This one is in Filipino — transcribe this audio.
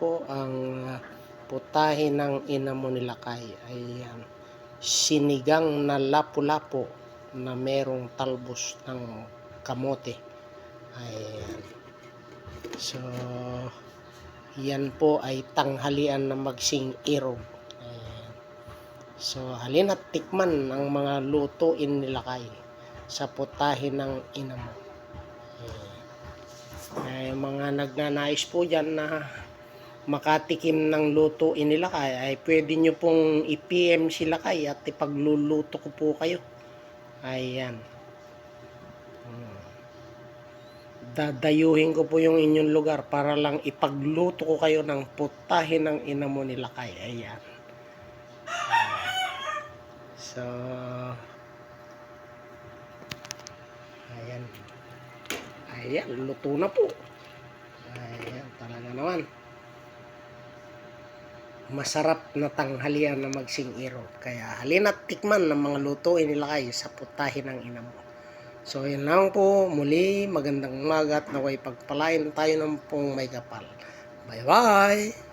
po ang ah, putahe ng ina mo ni Lakay. Ayan. Sinigang na lapu-lapo na merong talbos ng kamote. Ayan. So, yan po ay tanghalian na magsing irog. Ayan. So, halina tikman ang mga lutuin ni Lakay sa putahe ng ina mo. Ay, mga nagnanais po dyan na makatikim ng lutuin nila kay ay pwede nyo pong i-PM sila kay at ipagluluto ko po kayo. Ayan. Hmm. Dadayuhin ko po yung inyong lugar para lang ipagluto ko kayo ng putahe ng ina mo nila kay. Ayan. So, ayan. Ayan, luto na po. Ayan, talaga naman. Masarap na tanghalian na magsing iro. Kaya halina't tikman ng mga lutuin nila kayo sa putahe ng ina mo. So, yun lang po. Muli, magandang umaga at naway pagpalain tayo ng pong may kapal. Bye-bye!